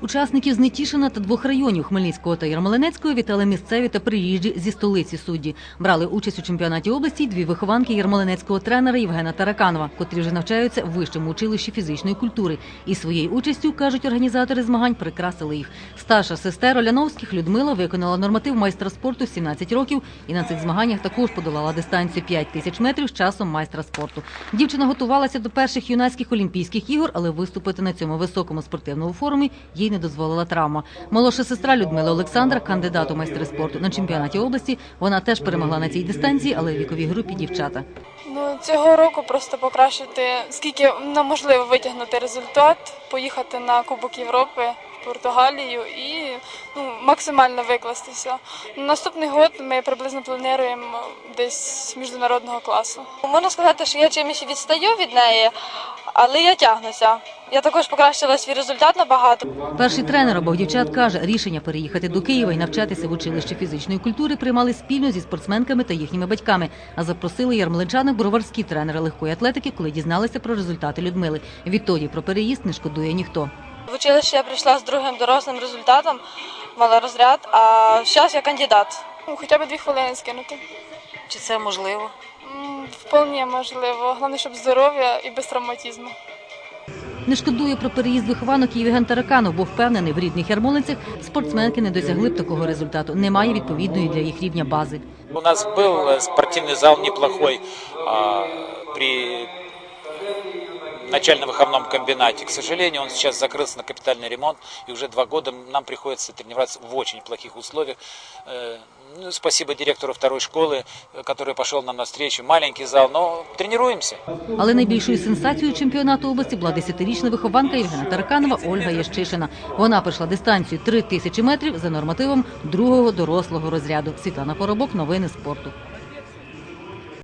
Учасників з Нетішина та двох районів Хмельницького та Ярмолинецького вітали місцеві та приїжджі зі столиці судді. Брали участь у чемпіонаті області дві вихованки ярмолинецького тренера Євгена Тараканова, котрі вже навчаються в вищому училищі фізичної культури. І своєю участю, кажуть організатори змагань, прикрасили їх. Старша сестер Оляновських Людмила виконала норматив майстра спорту в 17 років і на цих змаганнях також подолала дистанцію 5 тисяч метрів з часом майстра спорту. Дівчина готувалася до перших юнацьких олімпійських ігор, але виступити на цьому високому спортивному форумі їй не дозволила травма. Молодша сестра Людмила Олександра, кандидат у майстри спорту на чемпіонаті області. Вона теж перемогла на цій дистанції, але в віковій групі дівчата. Ну, цього року просто покращити, скільки нам можливо витягнути результат, поїхати на Кубок Європи в Португалію і ну, максимально викластися. Наступний год ми приблизно плануємо десь міжнародного класу. Можна сказати, що я чимось відстаю від неї, але я тягнуся. Я також покращила свій результат набагато. Перший тренер обох дівчат каже, рішення переїхати до Києва і навчатися в училищі фізичної культури приймали спільно зі спортсменками та їхніми батьками. А запросили ярмолинчанок броварські тренери легкої атлетики, коли дізналися про результати Людмили. Відтоді про переїзд не шкодує ніхто. В училище я прийшла з другим дорослим результатом, мала розряд, а зараз я кандидат. Ну, Хоча б дві хвилини скинути. Чи це можливо? Вполне можливо. Головне, щоб здоров'я і без травматизму. Не шкодує про переїзд вихованок і Євген Тараканов, бо впевнений, в рідних ярмолинцях спортсменки не досягли б такого результату. Немає відповідної для їх рівня бази. У нас был э, спортивный зал неплохой а, при начально-выходном комбинате. К сожалению, он сейчас закрылся на капитальный ремонт, и уже два года нам приходится тренироваться в очень плохих условиях. Э, ну, спасибо директору второй школы, э, который пошел нам навстречу. Маленький зал, но тренируемся. Але найбільшою сенсацією чемпіонату області була 10-річна вихованка Євгена Тараканова Ольга Ящишина. Вона пройшла дистанцію 3 тисячі метрів за нормативом другого дорослого розряду. Світлана Поробок, новини спорту.